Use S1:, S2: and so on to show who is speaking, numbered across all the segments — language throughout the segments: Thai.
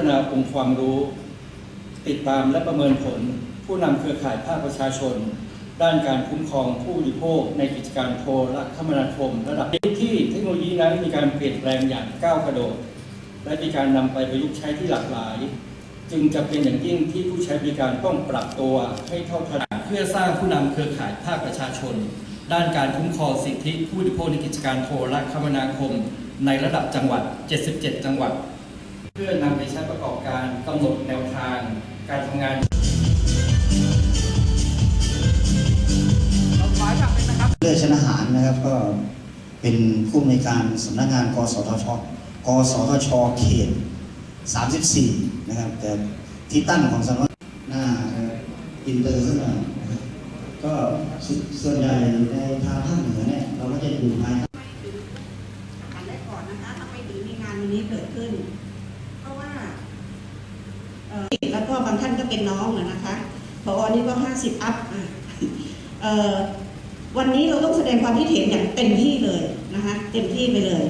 S1: ฒนาองค์ความรู้ ติดตามและประเมินผล ผู้นำเครือข่ายภาคประชาชน ด้านการคุ้มครองผู้บริโภคในกิจการโทรคมนาคม ระดับที่เทคโนโลยีนั้นมีการเปลี่ยนแปลงอย่างก้าวกระโดด และมีการนำไปประยุกต์ใช้ที่หลากหลาย จึงจะเป็นอย่างยิ่งที่ผู้ใช้บริการต้องปรับตัวให้เท่าทันเพื่อสร้างผู้นำเครือข่ายภาคประชาชน ด้านการคุ้มครองสิทธิผู้บริโภคในกิจการโทรคมนาคม ในระดับจังหวัด 77 จังหวัด เพื่อนำไปใช้ประกอบการกำหนดแนวทางการทำงาน
S2: เลือดชนหารนะครับก็เป็นผู้อำนวยการสำนักงานกสทช กสทช เขต 34 นะครับ แต่ที่ตั้งของสำนักหน้าอินเตอร์สักหน่อยนะครับก็สส่วนใหญ่ในทางภาคเหนือเนี่ยเราก็จะอยู่ภายใต้
S3: อันแรกก่อนนะคะทำไมถึงมีงานวันนี้เกิดขึ้น เพราะว่าเอ่อแล้ว ก็บางท่านก็เป็นน้องนะคะพอนี่ก็ห้าสิบอัพวันนี้เราต้องแสดงความคิดเห็นอย่างเต็มที่เลยนะคะเต็มที่ไปเลย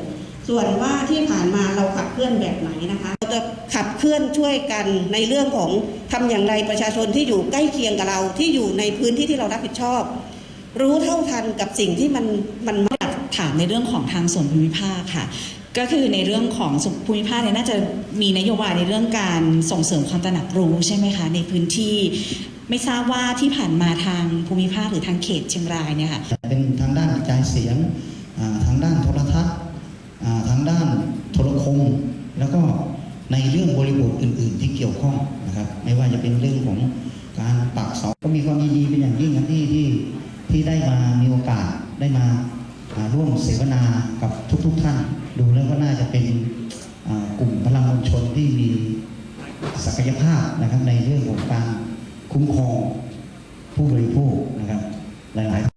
S3: ส่วนว่าที่ผ่านมาเราขับเคลื่อนแบบไหนนะคะเราจะขับเคลื่อนช่วยกันในเรื่องของทำอย่างไรประชาชนที่อยู่ใกล้เคียงกับเราที่อยู่ในพื้นที่ที่เรารับผิดชอบ รู้เท่าทันกับสิ่งที่มันมัน
S4: ถามในเรื่องของทางส่วนภูมิภาคค่ะ ก็คือในเรื่องของภูมิภาคเนี่ยน่าจะมีนโยบายในเรื่องการส่งเสริมความตระหนักรู้ใช่ไหมคะในพื้นที่ไม่ทราบว่าที่ผ่านมาทางภูมิภาคหรือทางเขตเชียงรายเนี่ยค่ะ
S2: เป็นทางด้านกระจายเสียงทางด้านโทรทัศน์ทางด้านโทรคม แล้วก็ในเรื่องบริบทอื่น ๆ ที่เกี่ยวข้องนะครับไม่ว่าจะเป็นเรื่องของการปักเสาก็มีความยินดีเป็นอย่างยิ่งนะที่ที่ที่ได้มามีโอกาสได้มาอ่าร่วมเสว นากับทุกๆท่าน ดูแล้วก็น่าจะเป็นกลุ่มพลังมวลชนที่มีศักยภาพนะครับในเรื่องของการคุ้มครองผู้บริโภคนะครับหลายๆ